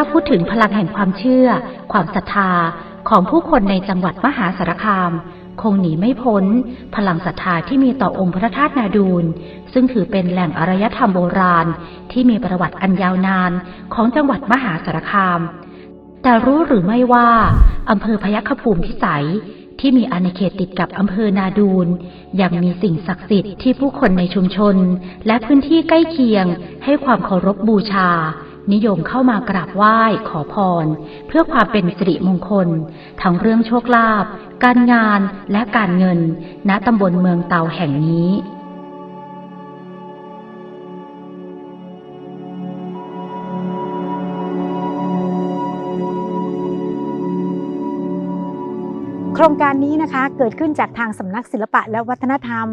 ถ้าพูดถึงพลังแห่งความเชื่อ ความศรัทธาของผู้คนในจังหวัดมหาสารคาม คงหนีไม่พ้น พลังศรัทธาที่มีต่อองค์พระธาตุนาดูล ซึ่งถือเป็นแหล่งอารยธรรมโบราณ ที่มีประวัติอันยาวนานของจังหวัดมหาสารคาม แต่รู้หรือไม่ว่าอำเภอพยัคฆภูมิพิสัยที่มีอาณาเขตติดกับอำเภอนาดูนยังมีสิ่งศักดิ์สิทธิ์ที่ผู้คนในชุมชน และพื้นที่ใกล้เคียงให้ความเคารพบูชา นิยมเข้ามากราบไหว้ขอพร เพื่อความเป็นสิริมงคล ทั้งเรื่องโชคลาภการงานและการเงิน ณตำบลเมืองเตาแห่งนี้ ครงการนี้นะคะเกิดขึ้นจากทางสำนักศิลปะและวัฒนธรรม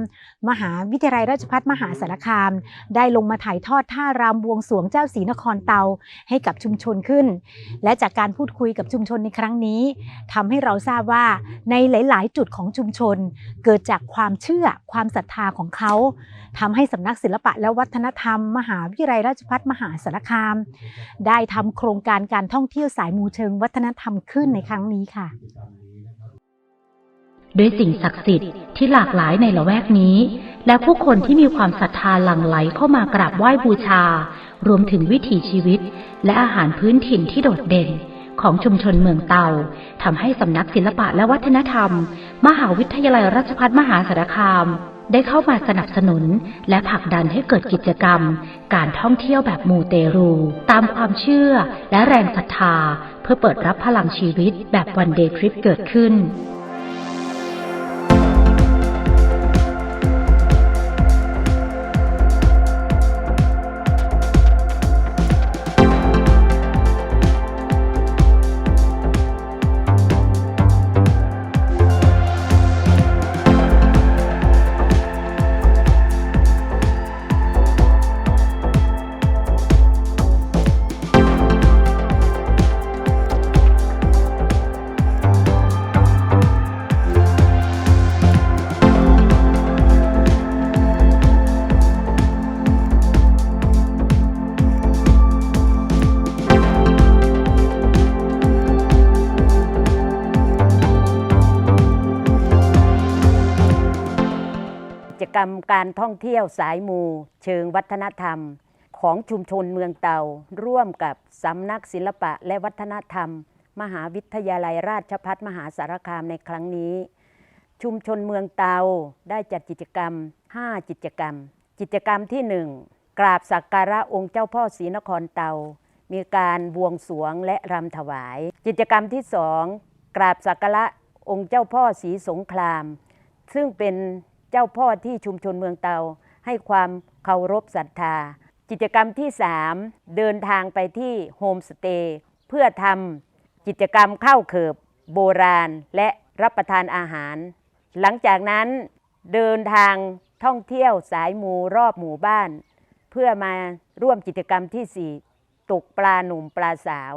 มหาวิทยาลัยราชภัฏมหาสารคาม ได้ลงมาถ่ายทอดท่ารำบวงสรวงเจ้าศรีนครเตาให้กับชุมชนขึ้น และจากการพูดคุยกับชุมชนในครั้งนี้ทำให้เราทราบว่าในหลาย ๆ จุดของชุมชน เกิดจากความเชื่อความศรัทธาของเขาทำให้สำนักศิลปะและวัฒนธรรม มหาวิทยาลัยราชภัฏมหาสารคาม ได้ทำโครงการการท่องเที่ยวสายมูเชิงวัฒนธรรมขึ้นในครั้งนี้ค่ะ ด้วยสิ่งศักดิ์สิทธิ์ที่หลากหลายในละแวกนี้ และผู้คนที่มีความศรัทธาหลั่งไหลเข้ามากราบไหว้บูชา รวมถึงวิถีชีวิต และอาหารพื้นถิ่นที่โดดเด่น ของชุมชนเมืองเตาทำให้สำนักศิลปะและวัฒนธรรม มหาวิทยาลัยราชภัฏมหาสารคามได้เข้ามาสนับสนุน และผลักดันให้เกิดกิจกรรม การท่องเที่ยวแบบมูเตรู ตามความเชื่อและแรงศรัทธา เพื่อเปิดรับพลังชีวิตแบบวันเดย์ทริปเกิดขึ้น กิจกรรมการท่องเที่ยวสายมูเชิงวัฒนธรรม ของชุมชนเมืองเตา ร่วมกับสำนักศิลปะและวัฒนธรรม มหาวิทยาลัยราชภัฏมหาสารคามในครั้งนี้ ชุมชนเมืองเตาได้จัดกิจกรรม 5 กิจกรรม กิจกรรมที่ 1 กราบสักการะองค์เจ้าพ่อศรีนครเตา มีการบวงสรวงและรำถวาย กิจกรรมที่ 2 กราบสักการะองค์เจ้าพ่อศรีสงคราม ซึ่งเป็น เจ้าพ่อที่ชุมชนเมืองเตา ให้ความเคารพศรัทธา กิจกรรมที่ 3 เดินทางไปที่โฮมสเตย์เพื่อทำกิจกรรมเข้าเขิบโบราณและรับประทานอาหาร หลังจากนั้นเดินทางท่องเที่ยวสายหมูรอบหมู่บ้าน เพื่อมาร่วมกิจกรรมที่ 4 ตกปลาหนุ่มปลาสาว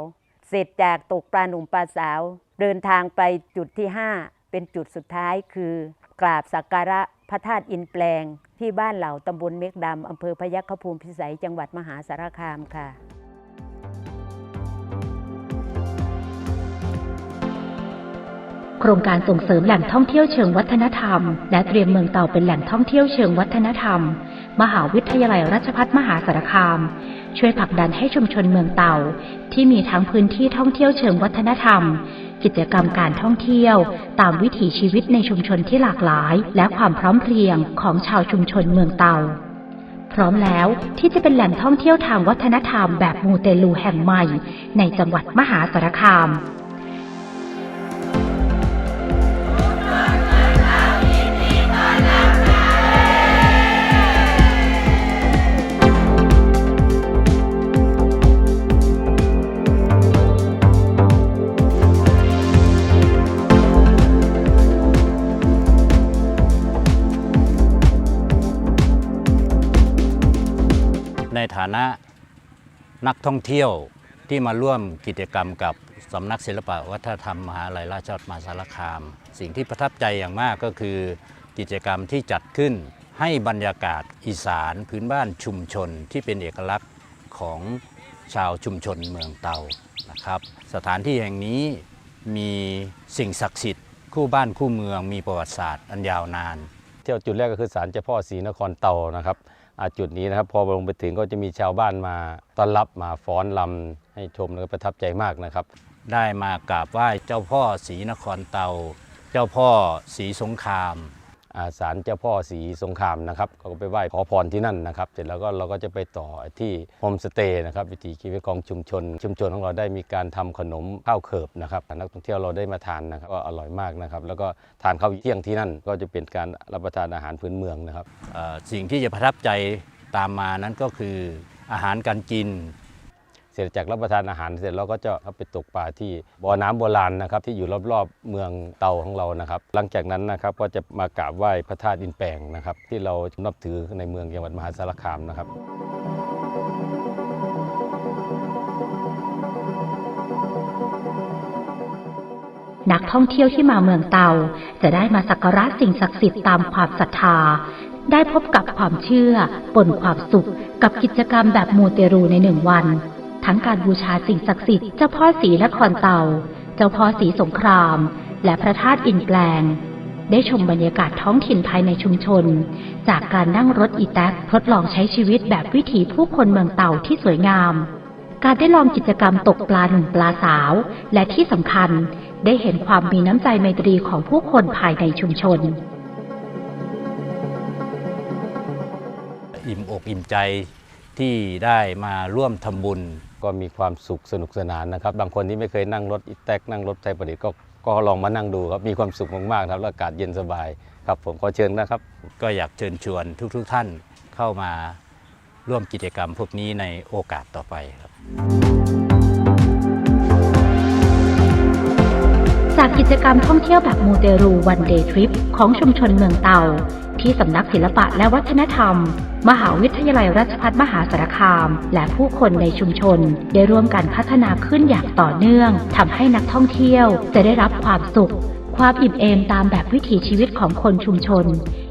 เสร็จจากตกปลาหนุ่มปลาสาว เดินทางไปจุดที่ 5 เป็นจุดสุดท้ายคือกราบสักการะ พระธาตุอินแปลง ที่บ้านเหล่าตำบลเมกดำอำเภอพยัคฆภูมิพิสัยจังหวัดมหาสารคามค่ะโครงการส่งเสริมแหล่งท่องเที่ยวเชิงวัฒนธรรม และเตรียมเมืองเต่าเป็นแหล่งท่องเที่ยวเชิงวัฒนธรรม มหาวิทยาลัยราชภัฏมหาสารคาม ช่วยผลักดันให้ชุมชนเมืองเต่า ที่มีทั้งพื้นที่ท่องเที่ยวเชิงวัฒนธรรม กิจกรรมการท่องเที่ยว ตามวิถีชีวิตในชุมชนที่หลากหลาย และความพร้อมเพรียงของชาวชุมชนเมืองเตา พร้อมแล้วที่จะเป็นแหล่งท่องเที่ยวทางวัฒนธรรมแบบมูเตลูแห่งใหม่ ในจังหวัดมหาสารคาม นฐานะนักท่องเที่ยวที่มาร่วมกิจกรรมกับสำนักศิลปวัฒนธรรมมหาลัยราชภัฏมาสารคาม สิ่งที่ประทับใจอย่างมากก็คือกิจกรรมที่จัดขึ้นให้บรรยากาศอีสานพื้นบ้านชุมชนที่เป็นเอกลักษณ์ของชาวชุมชนเมืองเตานะครับ สถานที่แห่งนี้มีสิ่งศักดิ์สิทธิ์คู่บ้านคู่เมืองมีประวัติศาสตร์อันยาวนาน เที่ยวจุดแรกก็คือศาลเจ้าพ่อศรีนครเตานะครับ จุดนี้นะครับ พอลงไปถึงก็จะมีชาวบ้านมาต้อนรับมาฟ้อนลำให้ชมแล้วก็ประทับใจมากนะครับ ได้มากราบไหว้เจ้าพ่อศรีนครเตา เจ้าพ่อศรีสงคราม ศาลเจ้าพ่อศรีสงครามนะครับก็ไปไหว้ขอพรที่นั่นนะครับ เสร็จแล้วก็เราก็จะไปต่อที่โฮมสเตย์นะครับวิถีชีวิตของชุมชน ชุมชนของเราได้มีการทำขนมข้าวเขิบนะครับนักท่องเที่ยวเราได้มาทานนะครับก็อร่อยมากนะครับ แล้วก็ทานข้าวเที่ยงที่นั่น ก็จะเป็นการรับประทานอาหารพื้นเมืองนะครับสิ่งที่จะประทับใจตามมานั้นก็คืออาหารการกิน ร็จจากรับประทานอาหารเสร็จเราก็จะเข้าไปตกปลาที่บ่อน้ำโบราณนะครับที่อยู่รอบๆเมืองเตาของเรานะครับ หลังจากนั้นนะครับก็จะมากราบไหว้พระธาตุอินแปลงนะครับที่เรานับถือในเมืองจังหวัดมหาสารคามนะครับนักท่องเที่ยวที่มาเมืองเตา จะได้มาสักการะสิ่งศักดิ์สิทธิ์ตามความศรัทธา ได้พบกับความเชื่อปนความสุข กับกิจกรรมแบบมูเตรูในหนึ่งวัน ทั้งการบูชาสิ่งศักดิ์สิทธิ์เจ้าพ่อศรีนครเตา เจ้าพ่อศรีสงคราม และพระธาตุอินแปลง ได้ชมบรรยากาศท้องถิ่นภายในชุมชน จากการนั่งรถอีแท็กทดลองใช้ชีวิตแบบวิถีผู้คนเมืองเต่าที่สวยงาม การได้ลองกิจกรรมตกปลาหนุ่มปลาสาว และที่สำคัญได้เห็นความมีน้ำใจไมตรีของผู้คนภายในชุมชน อิ่มอกอิ่มใจที่ได้มาร่วมทำบุญ ก็มีความสุขสนุกสนานนะครับ บางคนที่ไม่เคยนั่งรถอีแท็กนั่งรถไทยประดิษฐ์ก็ก็ลองมานั่งดูครับ มีความสุขมากๆครับแล้วอากาศเย็นสบายครับผมขอเชิญนะครับ ก็อยากเชิญชวนทุกๆทท่านเข้ามาร่วมกิจกรรมพวกนี้ในโอกาสต่อไปครับ จากกิจกรรมท่องเที่ยวแบบมูเตรูวันเดย์ทริปของชุมชนเมืองเตา ที่สำนักศิลปะและวัฒนธรรม มหาวิทยาลัยราชภัฏมหาสารคาม และผู้คนในชุมชน ได้ร่วมกันพัฒนาขึ้นอย่างต่อเนื่องทำให้นักท่องเที่ยวจะได้รับความสุข ความอิ่มเอมตามแบบวิถีชีวิตของคนชุมชน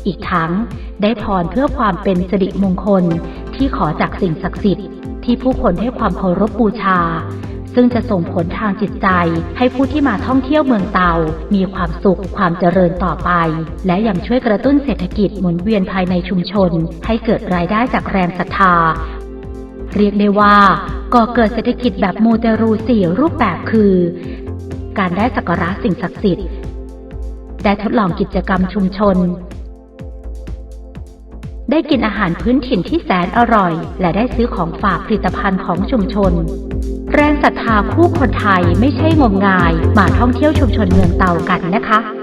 อีกทั้ง ได้พรเพื่อความเป็นสิริมงคล ที่ขอจากสิ่งศักดิ์สิทธิ์ที่ผู้คนให้ความเคารพบูชา ซึ่งจะส่งผลทางจิตใจ ให้ผู้ที่มาท่องเที่ยวเมืองเตา มีความสุขความเจริญต่อไป และยังช่วยกระตุ้นเศรษฐกิจหมุนเวียนภายในชุมชน ให้เกิดรายได้จากแรงศรัทธา เรียกได้ว่าก่อเกิดเศรษฐกิจแบบโมเตรูสี่รูปแบบคือ การได้สักการะสิ่งศักดิ์สิทธิ์ได้ทดลองกิจกรรมชุมชน ได้กินอาหารพื้นถิ่นที่แสนอร่อย และได้ซื้อของฝากผลิตภัณฑ์ของชุมชน แรงศรัทธาคู่คนไทยไม่ใช่งมงายมาท่องเที่ยวชุมชนเมืองเตากันนะคะ